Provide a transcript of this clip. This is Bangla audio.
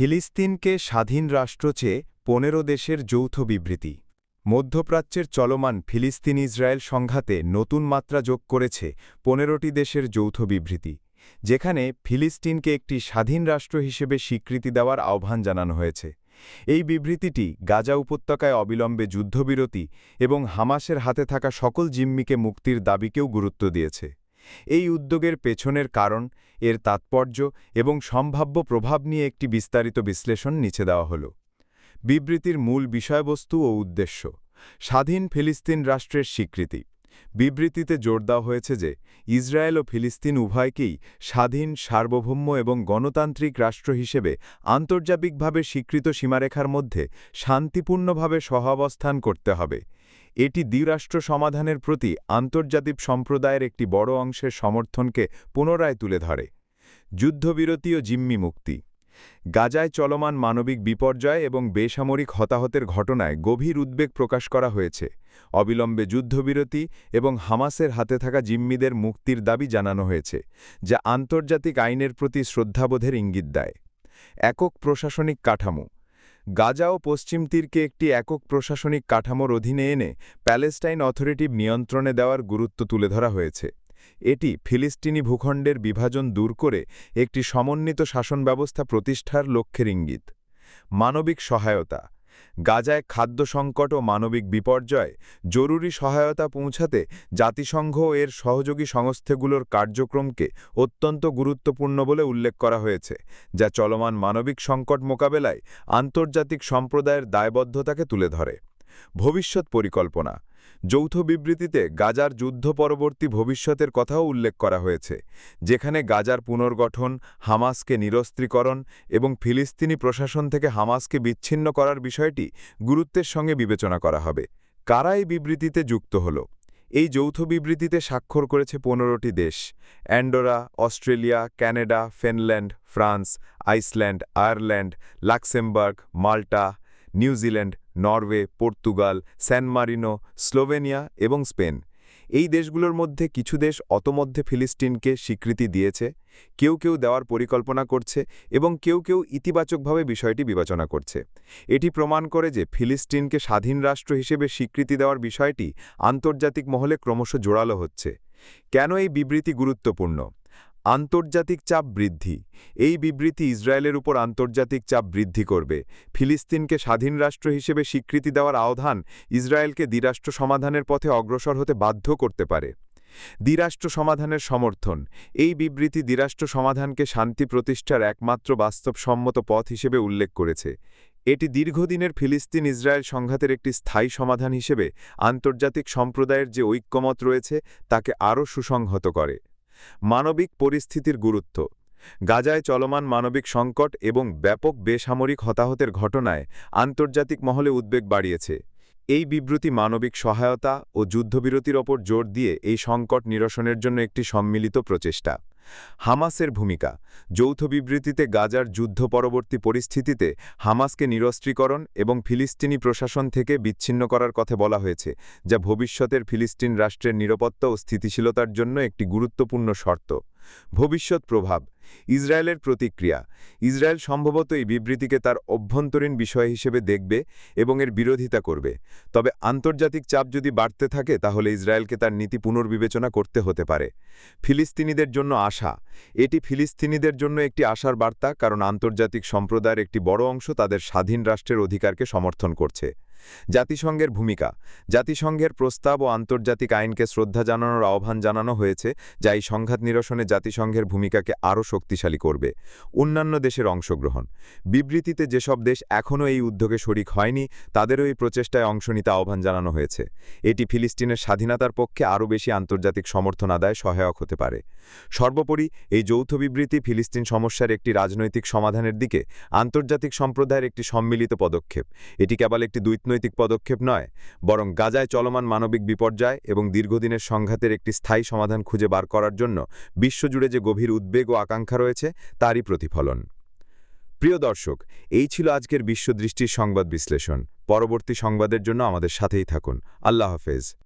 ফিলিস্তিনকে স্বাধীন রাষ্ট্র চেয়ে পনেরো দেশের যৌথ বিবৃতি। মধ্যপ্রাচ্যের চলমান ফিলিস্তিন ইসরায়েল সংঘাতে নতুন মাত্রা যোগ করেছে পনেরোটি দেশের যৌথ বিবৃতি, যেখানে ফিলিস্তিনকে একটি স্বাধীন রাষ্ট্র হিসেবে স্বীকৃতি দেওয়ার আহ্বান জানানো হয়েছে। এই বিবৃতিটি গাজা উপত্যকায় অবিলম্বে যুদ্ধবিরতি এবং হামাসের হাতে থাকা সকল জিম্মিকে মুক্তির দাবিকেও গুরুত্ব দিয়েছে। এই উদ্যোগের পেছনের কারণ, এর তাৎপর্য এবং সম্ভাব্য প্রভাব নিয়ে একটি বিস্তারিত বিশ্লেষণ নিচে দেওয়া হল। বিবৃতির মূল বিষয়বস্তু ও উদ্দেশ্য, স্বাধীন ফিলিস্তিন রাষ্ট্রের স্বীকৃতি। বিবৃতিতে জোর দেওয়া হয়েছে যে, ইসরায়েল ও ফিলিস্তিন উভয়কেই স্বাধীন, সার্বভৌম এবং গণতান্ত্রিক রাষ্ট্র হিসেবে আন্তর্জাতিকভাবে স্বীকৃত সীমারেখার মধ্যে শান্তিপূর্ণভাবে সহাবস্থান করতে হবে। এটি দ্বিরাষ্ট্র সমাধানের প্রতি আন্তর্জাতিক সম্প্রদায়ের একটি বড় অংশের সমর্থনকে পুনরায় তুলে ধরে। যুদ্ধবিরতি ও জিম্মি মুক্তি। গাজায় চলমান মানবিক বিপর্যয় এবং বেসামরিক হতাহতের ঘটনায় গভীর উদ্বেগ প্রকাশ করা হয়েছে। অবিলম্বে যুদ্ধবিরতি এবং হামাসের হাতে থাকা জিম্মিদের মুক্তির দাবি জানানো হয়েছে, যা আন্তর্জাতিক আইনের প্রতি শ্রদ্ধাবোধের ইঙ্গিত দেয়। একক প্রশাসনিক কাঠামো। গাজা ও পশ্চিম তীরকে একটি একক প্রশাসনিক কাঠামোর অধীনে এনে প্যালেস্টাইন অথরিটি নিয়ন্ত্রণে দেওয়ার গুরুত্ব তুলে ধরা হয়েছে। এটি ফিলিস্তিনি ভূখণ্ডের বিভাজন দূর করে একটি সমন্বিত শাসন ব্যবস্থা প্রতিষ্ঠার লক্ষ্যের ইঙ্গিত। মানবিক সহায়তা গাজায় খাদ্য সংকট ও মানবিক বিপর্যয়, জরুরি সহায়তা পৌঁছাতে জাতিসংঘ এর সহযোগী সংস্থাগুলোর কার্যক্রমকে অত্যন্ত গুরুত্বপূর্ণ বলে উল্লেখ করা হয়েছে, যা চলমান মানবিক সংকট মোকাবেলায় আন্তর্জাতিক সম্প্রদায়ের দায়বদ্ধতাকে তুলে ধরে। ভবিষ্যৎ পরিকল্পনা যৌথ বিবৃতিতে গাজার যুদ্ধ পরবর্তী ভবিষ্যতের কথাও উল্লেখ করা হয়েছে, যেখানে গাজার পুনর্গঠন, হামাসকে নিরস্ত্রীকরণ এবং ফিলিস্তিনি প্রশাসন থেকে হামাসকে বিচ্ছিন্ন করার বিষয়টি গুরুত্বের সঙ্গে বিবেচনা করা হবে। কারা এই বিবৃতিতে যুক্ত হল? এই যৌথ বিবৃতিতে স্বাক্ষর করেছে পনেরোটি দেশ, Andorra, Australia, Canada, Finland, France, Iceland, Ireland, Luxembourg, Malta, New Zealand Norway, Portugal, San Marino, Slovenia এবং স্পেন। এই দেশগুলোর মধ্যে কিছু দেশ অতমধ্যে ফিলিস্তিনকে স্বীকৃতি দিয়েছে, কেউ কেউ দেওয়ার পরিকল্পনা করছে এবং কেউ কেউ ইতিবাচকভাবে বিষয়টি বিবেচনা করছে। এটি প্রমাণ করে যে ফিলিস্তিনকে স্বাধীন রাষ্ট্র হিসেবে স্বীকৃতি দেওয়ার বিষয়টি আন্তর্জাতিক মহলে ক্রমশ জোরালো হচ্ছে। কেন এই বিবৃতি গুরুত্বপূর্ণ? আন্তর্জাতিক চাপ বৃদ্ধি। এই বিবৃতি ইসরায়েলের উপর আন্তর্জাতিক চাপ বৃদ্ধি করবে। ফিলিস্তিনকে স্বাধীন রাষ্ট্র হিসেবে স্বীকৃতি দেওয়ার আহ্বান ইসরায়েলকে দ্বিরাষ্ট্র সমাধানের পথে অগ্রসর হতে বাধ্য করতে পারে। দ্বিরাষ্ট্র সমাধানের সমর্থন। এই বিবৃতি দ্বিরাষ্ট্র সমাধানকে শান্তি প্রতিষ্ঠার একমাত্র বাস্তবসম্মত পথ হিসেবে উল্লেখ করেছে। এটি দীর্ঘদিনের ফিলিস্তিন ইসরায়েল সংঘাতের একটি স্থায়ী সমাধান হিসেবে আন্তর্জাতিক সম্প্রদায়ের যে ঐক্যমত রয়েছে, তাকে আরও সুসংহত করে। মানবিক পরিস্থিতির গুরুত্ব। গাজায় চলমান মানবিক সংকট এবং ব্যাপক বেসামরিক হতাহতের ঘটনায় আন্তর্জাতিক মহলে উদ্বেগ বাড়িয়েছে। এই বিবৃতি মানবিক সহায়তা ও যুদ্ধবিরতির ওপর জোর দিয়ে এই সংকট নিরসনের জন্য একটি সম্মিলিত প্রচেষ্টা। হামাসের ভূমিকা। যৌথ বিবৃতিতে গাজার যুদ্ধ পরবর্তী পরিস্থিতিতে হামাসকে নিরস্ত্রীকরণ এবং ফিলিস্তিনি প্রশাসন থেকে বিচ্ছিন্ন করার কথা বলা হয়েছে, যা ভবিষ্যতের ফিলিস্তিন রাষ্ট্রের নিরাপত্তা ও স্থিতিশীলতার জন্য একটি গুরুত্বপূর্ণ শর্ত। ভবিষ্যৎ প্রভাব, ইসরায়েলের প্রতিক্রিয়া। ইসরায়েল সম্ভবত এই বিবৃতিকে তার অভ্যন্তরীণ বিষয় হিসেবে দেখবে এবং এর বিরোধিতা করবে। তবে আন্তর্জাতিক চাপ যদি বাড়তে থাকে, তাহলে ইসরায়েলকে তার নীতি পুনর্বিবেচনা করতে হতে পারে। ফিলিস্তিনিদের জন্য আশা। এটি ফিলিস্তিনিদের জন্য একটি আশার বার্তা, কারণ আন্তর্জাতিক সম্প্রদায়ের একটি বড় অংশ তাদের স্বাধীন রাষ্ট্রের অধিকারকে সমর্থন করছে। জাতিসংঘের ভূমিকা। জাতিসংঘের প্রস্তাব ও আন্তর্জাতিক আইনকে শ্রদ্ধা জানানোর আহ্বান জানানো হয়েছে, যা এই সংঘাত নিরসনে জাতিসংঘের ভূমিকাকে আরও শক্তিশালী করবে। অন্যান্য দেশের অংশগ্রহণ। বিবৃতিতে যেসব দেশ এখনও এই উদ্যোগে শরিক হয়নি, তাদেরও এই প্রচেষ্টায় অংশ নিতে আহ্বান জানানো হয়েছে। এটি ফিলিস্তিনের স্বাধীনতার পক্ষে আরও বেশি আন্তর্জাতিক সমর্থন আদায় সহায়ক হতে পারে। সর্বোপরি, এই যৌথ বিবৃতি ফিলিস্তিন সমস্যার একটি রাজনৈতিক সমাধানের দিকে, আন্তর্জাতিক সম্প্রদায়ের একটি সম্মিলিত পদক্ষেপ। এটি কেবল একটি দুইতনৈতিক পদক্ষেপ নয়, বরং গাজায় চলমান মানবিক বিপর্যয় এবং দীর্ঘদিনের সংঘাতের একটি স্থায়ী সমাধান খুঁজে বার করার জন্য বিশ্বজুড়ে যে গভীর উদ্বেগ ও আকাঙ্ক্ষা রয়েছে, তারই প্রতিফলন। প্রিয় দর্শক, এই ছিল আজকের বিশ্বদৃষ্টির সংবাদ বিশ্লেষণ। পরবর্তী সংবাদের জন্য আমাদের সাথেই থাকুন। আল্লাহ হাফেজ।